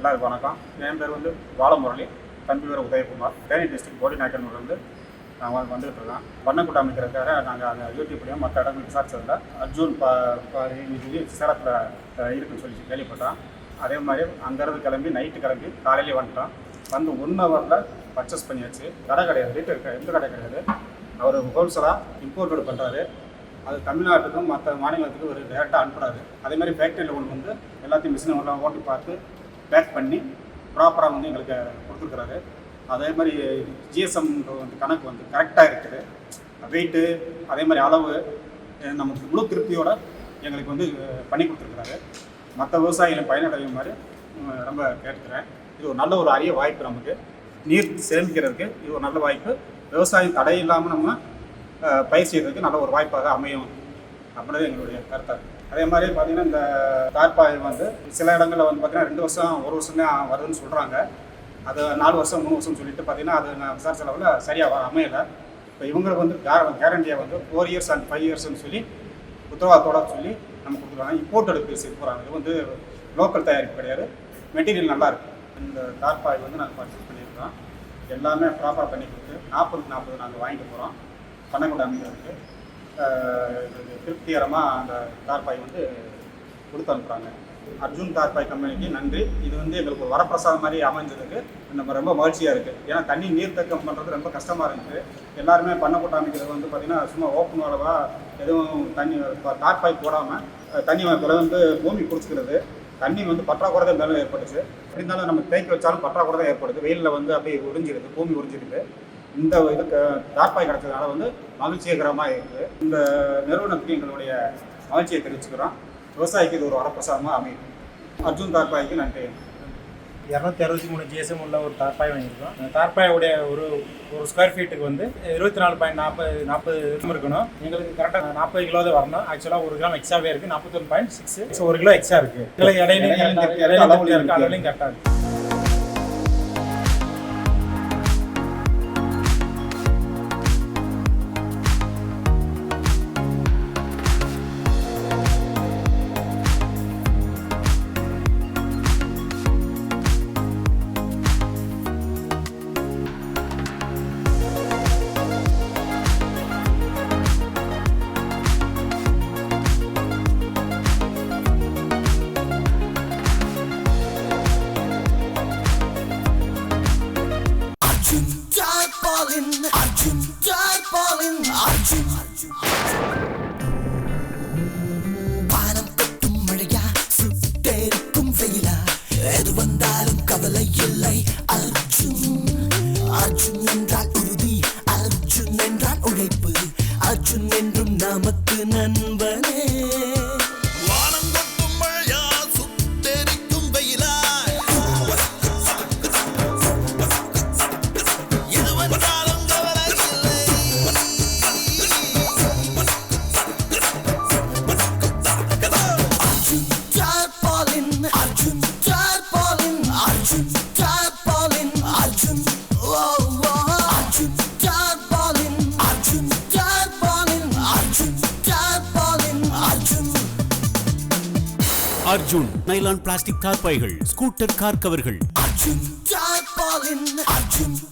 எல்லாருக்கும் வணக்கம். என் பேர் வந்து பாலமுரளி தம்பி பேர் உதயகுமார். தேனி டிஸ்ட்ரிக்ட் போடி நாயக்கனூர்லேருந்து நான் வந்து வந்துகிட்டு இருக்கோம் பண்ணக்கூட்டம் அமைக்கிறதுக்காக நாங்கள் அந்த யூடியூப்லேயும் மற்ற இடங்கள் விசாரிச்சதில் அர்ஜுன் ப ப- சொல்லி சேலத்தில் இருக்குன்னு சொல்லி கேள்விப்பட்டோம் அதே மாதிரி அங்கேருந்து கிளம்பி நைட்டு கிளம்பி காலையிலே வந்துட்டோம். வந்து ஒன் ஹவரில் பர்ச்சேஸ் பண்ணியாச்சு. கடை கிடையாது. வீட்டு இருக்க எந்த கடை கிடையாது. அவர் ஹோல்சேலாக இம்போர்ட்டட் பண்ணுறாரு அது தமிழ்நாட்டுக்கும் மற்ற மாநிலத்துக்கும் ஒரு டேரெக்டாக அனுப்புகிறாரு அதே மாதிரி ஃபேக்ட்ரியில் கொண்டு வந்து எல்லாத்தையும் மிஷினை ஓட்டி பார்த்து பேக் பண்ணி ப்ராப்பராக வந்து எங்களுக்கு கொடுத்துருக்குறாரு. அதே மாதிரி ஜிஎஸ்எம் வந்து கணக்கு வந்து கரெக்டாக இருக்குது. வெயிட்டு அதே மாதிரி அளவு நமக்கு முழு திருப்தியோட எங்களுக்கு வந்து பண்ணி கொடுத்துருக்குறாரு. மற்ற விவசாயிகளும் பயனடையும் மாதிரி ரொம்ப கேட்டுக்கிறேன். இது ஒரு நல்ல ஒரு அரிய வாய்ப்பு நமக்கு. நீர் சேமிக்கிறதுக்கு இது ஒரு நல்ல வாய்ப்பு. விவசாயம் தடை இல்லாமல் நம்ம பயிர் செய்கிறதுக்கு நல்ல ஒரு வாய்ப்பாக அமையும். அப்படின்றது எங்களுடைய கருத்தாக இருக்குது அதே மாதிரி பார்த்தீங்கன்னா இந்த தார்பாயில் வந்து சில இடங்களில் வந்து பார்த்தீங்கன்னா ரெண்டு வருஷம் ஒரு வருஷம் தான் வருதுன்னு சொல்கிறாங்க அது நாலு வருஷம் மூணு வருஷம் சொல்லிட்டு பார்த்தீங்கன்னா அது நான் விசாரிச்ச அளவில் சரியாக அமையலை. இப்போ இவங்களுக்கு வந்து கேரண்டியாக வந்து ஃபோர் இயர்ஸ் அண்ட் ஃபைவ் இயர்ஸ்னு சொல்லி உத்தரவாதத்தோட சொல்லி நம்ம கொடுத்துருவாங்க எடுப்பு செய்ய போகிறாங்க இது வந்து லோக்கல் தயாரிப்பு கிடையாது. மெட்டீரியல் நல்லாயிருக்கு இந்த தார்பாய் வந்து நாங்கள் பர்ச்சேஸ் பண்ணியிருக்கோம். எல்லாமே ப்ராப்பராக பண்ணி கொடுத்து நாற்பதுக்கு நாற்பது நாங்கள் வாங்கிட்டு போகிறோம் பண்ணக்கூட அமைக்கிறதுக்கு திருப்திகரமாக அந்த தார்பாய் வந்து கொடுத்து அனுப்புகிறாங்க அர்ஜுன் தார்பாய் கம்பெனிக்கு நன்றி. இது வந்து எங்களுக்கு ஒரு வரப்பிரசாதம் மாதிரி அமைஞ்சதுக்கு நம்ம ரொம்ப மகிழ்ச்சியாக இருக்குது ஏன்னா தண்ணி நீர் தக்கம் பண்ணுறது ரொம்ப கஷ்டமாக இருக்குது எல்லாருமே பண்ண போட்டு அமைக்கிறது வந்து பார்த்திங்கன்னா சும்மா ஓப்பன் அளவாக எதுவும் தண்ணி இப்போ தார்பாய் போடாமல் தண்ணி வந்து பூமி குடிச்சிக்கிறது. தண்ணி வந்து பற்றாக்குறை தான் மேலே ஏற்பட்டுச்சு. எப்படி இருந்தாலும் நம்ம தேக்கி வச்சாலும் பற்றாக்குறை தான் ஏற்படுது. வெயிலில் வந்து அப்படியே உறிஞ்சிருது பூமி உறிஞ்சிருது இந்த இதுக்கு தார்பாய் கிடைச்சதுனால வந்து மகிழ்ச்சிகரமாக இருக்குது. இந்த நிறுவனத்துக்கு எங்களுடைய மகிழ்ச்சியை தெரிவிச்சுக்கிறோம். விவசாயிக்கு இது ஒரு வரப்பிரசாதமாக அமையும். அர்ஜுன் தார்பாய்க்கு நன்றி. இரநூத்தி அறுபத்தி மூணு ஜிஎஸ்எம் உள்ள ஒரு தார்பாய் வாங்கியிருக்கோம். அந்த தார்பாயோடைய ஒரு ஒரு ஸ்கொயர் ஃபீட்டுக்கு வந்து இருபத்தி நாலு பாயிண்ட் நாற்பது நாற்பது இருக்கணும். எங்களுக்கு கரெக்டாக நாற்பது கிலோ தான் வரணும். ஆக்சுவலாக ஒரு கிராம் எக்ஸ்ட்ராவே இருக்குது நாற்பத்தொன்று பாயிண்ட் சிக்ஸ் ஒரு கிலோ எக்ஸ்ட்ரா இருக்குது இதில் இடையிலையும் இடையில correct ஆ- Tarpaulin, Arjun Tarpaulin, Arjun. வானம் கொட்டும் மழையா சுட்டெரிக்கும் வெயிலா எது வந்தாலும் கவலை இல்லை அர்ஜுன் அர்ஜுன் என்றால் உறுதி அர்ஜுன் என்றால் உழைப்பு அர்ஜுன் என்றும் நமக்கு நண்பனே அர்ஜுன் நைலான் பிளாஸ்டிக் கார் பைகள் ஸ்கூட்டர் கார் கவர்கள் அர்ஜுன்.